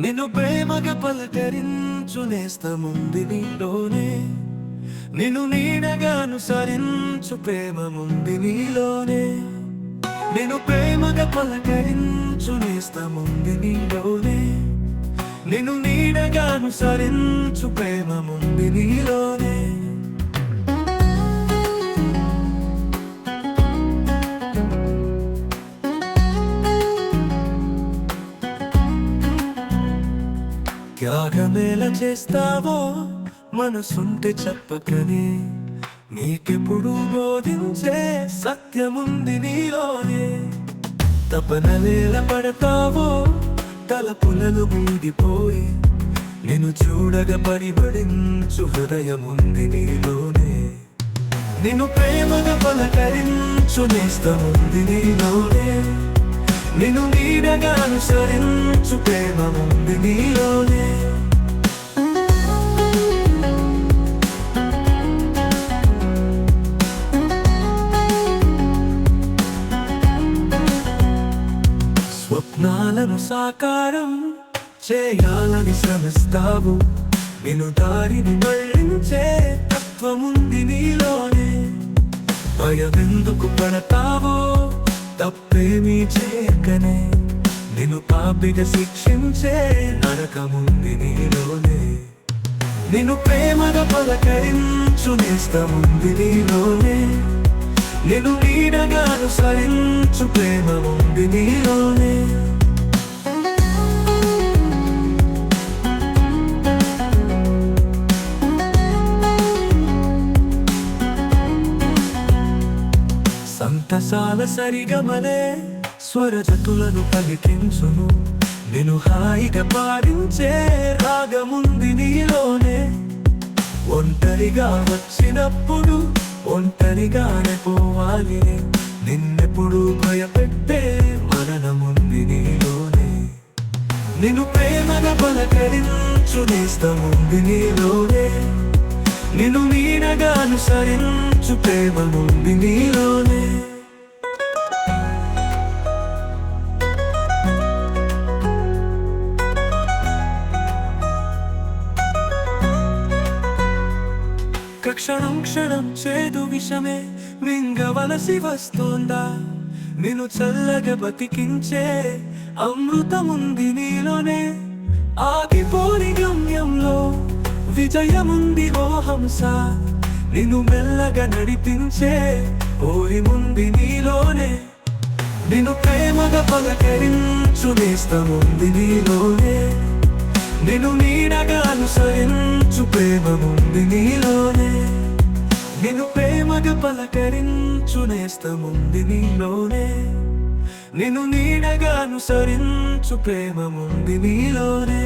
నిన్ను ప్రేమగా పలకరించు నేస్తముంది నీలోనే. నిన్ను నీడగా అనుసరించు ప్రేమముంది నీలోనే. నిన్ను ప్రేమగా పలకరించు నేస్తముంది నీలోనే. నిన్ను నీడగా అనుసరించు ప్రేమముంది నీలోనే. త్యాగమేల చేస్తావో? మనసుంటే చెప్పకనే. నీకెప్పుడు బోధించే సత్యముంది నీలోనే. తపనలేల పడతావో? తలపులలు మూడిపోయి నేను చూడగా పరిబడించు హృదయముంది నీలోనే. నిన్ను ప్రేమగా పలకరించు నేస్తముంది నీలోనే. నిన్ను నీడగా అనుసరించు ఉంది నీలోనే. స్వప్నాలను సాకారం చేయాలని శ్రమిస్తావు. నేను దారిని మళ్ళించే తత్వముంది నీలోనే. భయమెందుకు పడతావో? తప్పేమీ చేయకనే. నిన్ను పాపిగా శిక్షించే నరకముంది నీలోనే. నిన్ను ప్రేమగా పలకరించు నేస్తముంది నీలోనే. నిన్ను నీడగా అనుసరించు ఉంది నీలోనే. ఘంటసాల సరిగమలే స్వరజతులను పలికించును. నేను హాయిగా పాడించే రాగముంది నీలోనే. ఒంటరిగా వచ్చినప్పుడు ఒంటరిగానే పోవాలి. నిన్నెప్పుడు భయపెట్టే మరణముంది నీలోనే. నిన్ను ప్రేమన పలకరించు నేస్తముంది నీలోనే. నిన్ను నీనగా అనుసరించు ప్రేమముంది నీలోనే. క్షణం క్షణం చేదు విషమే. మింగవలసి వస్తోందా నేను చల్లగా బతికించే అమృతముంది నీలోనే. ఆగిపోని గమ్యంలో విజయముంది ఓ హంస. నిన్ను మెల్లగా నడిపించే ఓరిముంది నీలోనే. నిన్ను ప్రేమగా పలకరించు నేస్తముంది నీలోనే. నిన్ను నీడగా అనుసరించు ప్రేమముంది నీలోనే. నేను ప్రేమగా పలకరించు నేస్తముంది నీలోనే. నిన్ను నీడగా అనుసరించు ప్రేమముంది నీలోనే.